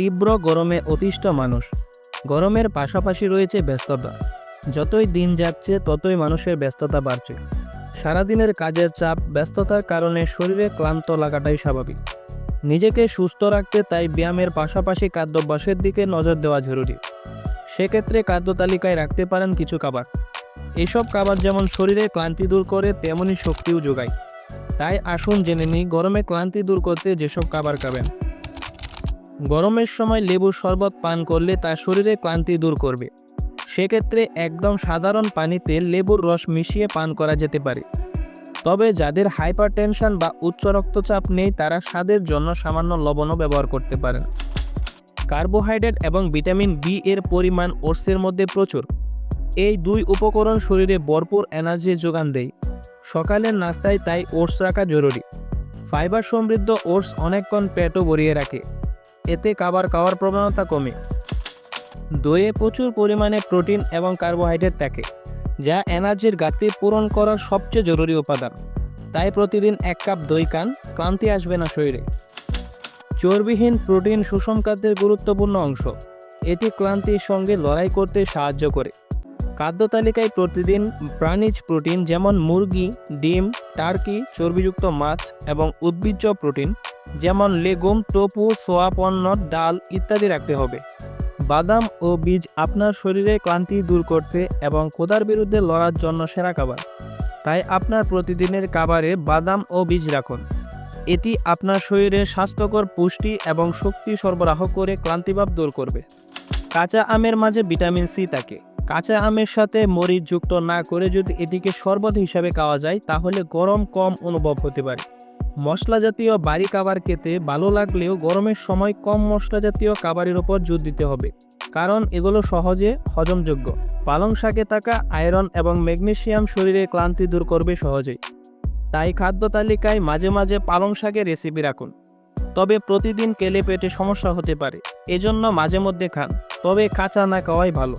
তীব্র গরমে অতিষ্ঠ মানুষ। গরমের পাশাপাশি রয়েছে ব্যস্ততা। যতই দিন যাচ্ছে, ততই মানুষের ব্যস্ততা বাড়ছে। সারাদিনের কাজের চাপ, ব্যস্ততার কারণে শরীরে ক্লান্ত লাগাটাই স্বাভাবিক। নিজেকে সুস্থ রাখতে তাই ব্যায়ামের পাশাপাশি খাদ্যাভ্যাসের দিকে নজর দেওয়া জরুরি। সেক্ষেত্রে খাদ্য তালিকায় রাখতে পারেন কিছু খাবার। এসব খাবার যেমন শরীরে ক্লান্তি দূর করে তেমনই শক্তিও যোগায়। তাই আসুন জেনে নিই, গরমে ক্লান্তি দূর করতে যেসব খাবার খাবেন। গরমের সময় লেবুর শরবত পান করলে তা শরীরে ক্লান্তি দূর করবে। সেক্ষেত্রে একদম সাধারণ পানিতে লেবুর রস মিশিয়ে পান করা যেতে পারে। তবে যাদের হাইপার টেনশন বা উচ্চ রক্তচাপ নেই, তারা স্বাদের জন্য সামান্য লবণও ব্যবহার করতে পারেন। কার্বোহাইড্রেট এবং ভিটামিন বি এর পরিমাণ ওটসের মধ্যে প্রচুর। এই দুই উপকরণ শরীরে ভরপুর এনার্জি যোগান দেয়। সকালের নাস্তায় তাই ওটস রাখা জরুরি। ফাইবার সমৃদ্ধ ওটস অনেকক্ষণ পেটও ভরিয়ে রাখে। এতে খাবার খাওয়ার প্রবণতা কমে। দইয়ে প্রচুর পরিমাণে প্রোটিন এবং কার্বোহাইড্রেট থাকে, যা এনার্জির ঘাটতি পূরণ করার সবচেয়ে জরুরি উপাদান। তাই প্রতিদিন এক কাপ দই কান ক্লান্তি আসবে না শরীরে। চর্বিহীন প্রোটিন সুষম খাদ্যের গুরুত্বপূর্ণ অংশ। এটি ক্লান্তির সঙ্গে লড়াই করতে সাহায্য করে। খাদ্য তালিকায় প্রতিদিন প্রাণীজ প্রোটিন যেমন মুরগি, ডিম, টার্কি, চর্বিযুক্ত মাছ এবং উদ্ভিজ্জ প্রোটিন যেমন লেগুম টোপু সোয়া পণ্য ডাল ইত্যাদি রাখতে হবে। বাদাম ও বীজ আপনার শরীরে ক্লান্তি দূর করতে এবং ক্ষুধার বিরুদ্ধে লড়ার জন্য সেরা খাবার। তাই আপনার প্রতিদিনের খাবারে বাদাম ও বীজ রাখুন। এটি আপনার শরীরে স্বাস্থ্যকর পুষ্টি এবং শক্তি সরবরাহ করে ক্লান্তিভাব দূর করবে। কাঁচা আমের মাঝে ভিটামিন সি থাকে। কাঁচা আমের সাথে মরিচ যুক্ত না করে যদি এটিকে শরবত হিসাবে খাওয়া যায়, তাহলে গরম কম অনুভব হতে পারে। মশলা জাতীয় বাড়ি খাবার খেতে ভালো লাগলেও গরমের সময় কম মশলা জাতীয় খাবারের ওপর জোর দিতে হবে, কারণ এগুলো সহজে হজমযোগ্য। পালং শাকে থাকা আয়রন এবং ম্যাগনেসিয়াম শরীরে ক্লান্তি দূর করবে সহজেই। তাই খাদ্য তালিকায় মাঝে মাঝে পালং শাকের রেসিপি রাখুন। তবে প্রতিদিন কেলে পেটে সমস্যা হতে পারে, এজন্য মাঝে মধ্যে খান, তবে কাঁচা না খাওয়াই ভালো।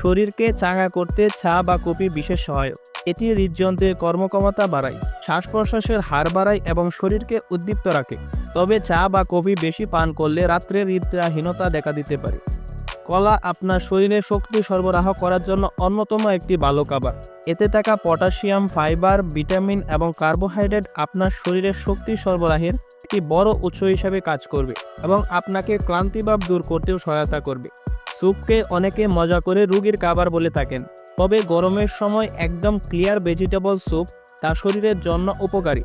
শরীরকে চাঙ্গা করতে চা বা কপি বিশেষ সহায়ক। এটি হৃদযন্ত্রের কর্মক্ষমতা বাড়ায় শ্বাস প্রশ্বাসের হার বাড়ায় এবং শরীরকে উদ্দীপ্ত রাখে। তবে চা বা কফি বেশি পান করলে রাত্রে হৃদয়হীনতা দেখা দিতে পারে। কলা আপনার শরীরে শক্তি সরবরাহ করার জন্য অন্যতম একটি ভালো খাবার। এতে থাকা পটাশিয়াম, ফাইবার, ভিটামিন এবং কার্বোহাইড্রেট আপনার শরীরের শক্তি সরবরাহের একটি বড় উৎস হিসাবে কাজ করবে এবং আপনাকে ক্লান্তিভাব দূর করতেও সহায়তা করবে। স্যুপকে অনেকে মজা করে রুগীর খাবার বলে থাকেন। তবে গরমের সময় একদম ক্লিয়ার ভেজিটেবল স্যুপ তা শরীরের জন্য উপকারী।